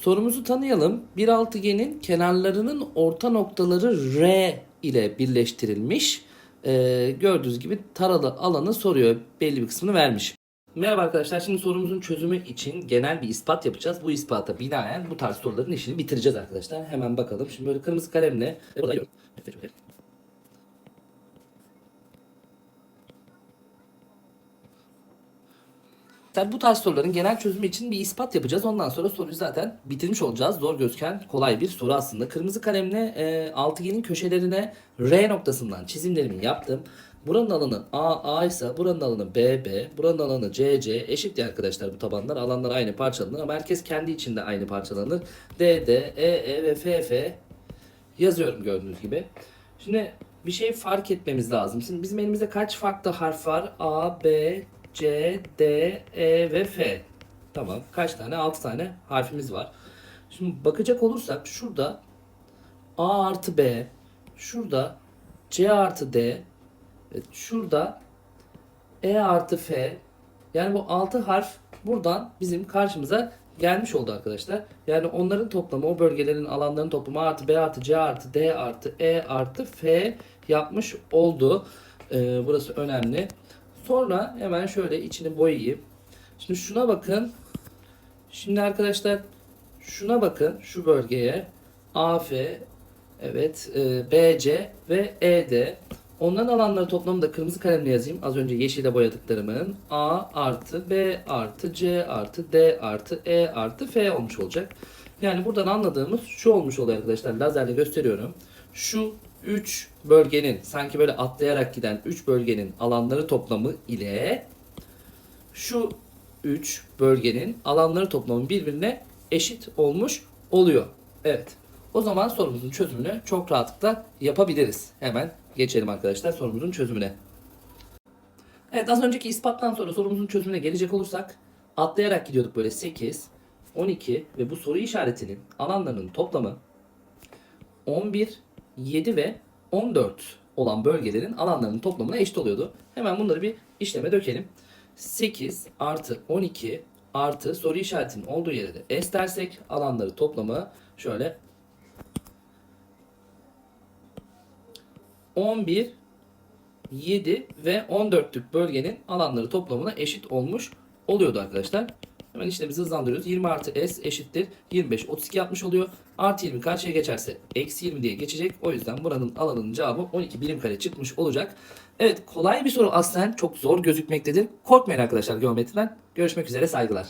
Sorumuzu tanıyalım. Bir altıgenin kenarlarının orta noktaları R ile birleştirilmiş. Ee, gördüğünüz gibi taralı alanı soruyor. Belli bir kısmını vermiş. Merhaba arkadaşlar. Şimdi sorumuzun çözümü için genel bir ispat yapacağız. Bu ispata binaen bu tarz soruların işini bitireceğiz arkadaşlar. Hemen bakalım. Şimdi böyle kırmızı kalemle Tabii bu tarz soruların genel çözümü için bir ispat yapacağız. Ondan sonra soruyu zaten bitirmiş olacağız. Zor gözüken kolay bir soru aslında. Kırmızı kalemle e, altıgenin köşelerine R noktasından çizimlerimi yaptım. Buranın alanı A, A ise buranın alanı B, B, buranın alanı C, C. Eşit ya arkadaşlar bu tabanlar. Alanlar aynı parçalanır ama herkes kendi içinde aynı parçalanır. D, D, E, E ve F, F yazıyorum gördüğünüz gibi. Şimdi bir şey fark etmemiz lazım. Şimdi bizim elimizde kaç farklı harf var? A, B, C, D, E ve F. Tamam. Kaç tane? 6 tane harfimiz var. Şimdi bakacak olursak şurada A artı B, şurada C artı D, evet, şurada E artı F. Yani bu 6 harf buradan bizim karşımıza gelmiş oldu arkadaşlar. Yani onların toplamı, o bölgelerin alanlarının toplamı artı B artı C artı D artı E artı F yapmış oldu. Ee, burası önemli. Sonra hemen şöyle içini boyayayım. Şimdi şuna bakın. Şimdi arkadaşlar şuna bakın şu bölgeye. AF evet e, BC ve ED. Onların alanları toplamını da kırmızı kalemle yazayım. Az önce yeşile boyadıklarımın A artı B artı C artı D artı E artı F olmuş olacak. Yani buradan anladığımız şu olmuş oluyor arkadaşlar. Lazerle gösteriyorum. Şu 3 bölgenin sanki böyle atlayarak giden 3 bölgenin alanları toplamı ile şu 3 bölgenin alanları toplamı birbirine eşit olmuş oluyor. Evet. O zaman sorumuzun çözümünü çok rahatlıkla yapabiliriz. Hemen geçelim arkadaşlar sorumuzun çözümüne. Evet az önceki ispattan sonra sorumuzun çözümüne gelecek olursak atlayarak gidiyorduk böyle 8, 12 ve bu soru işaretinin alanlarının toplamı 11, 7 ve 14 olan bölgelerin alanlarının toplamına eşit oluyordu. Hemen bunları bir işleme dökelim. 8 artı 12 artı soru işaretinin olduğu yere de S dersek alanları toplamı şöyle 11, 7 ve 14'lük bölgenin alanları toplamına eşit olmuş oluyordu arkadaşlar. Hemen işlemimizi hızlandırıyoruz. 20 artı S eşittir 25, 32 yapmış oluyor. Artı 20 karşıya geçerse eksi 20 diye geçecek. O yüzden buranın alanının cevabı 12 birim kare çıkmış olacak. Evet kolay bir soru aslen çok zor gözükmektedir. Korkmayın arkadaşlar geometriden. Görüşmek üzere saygılar.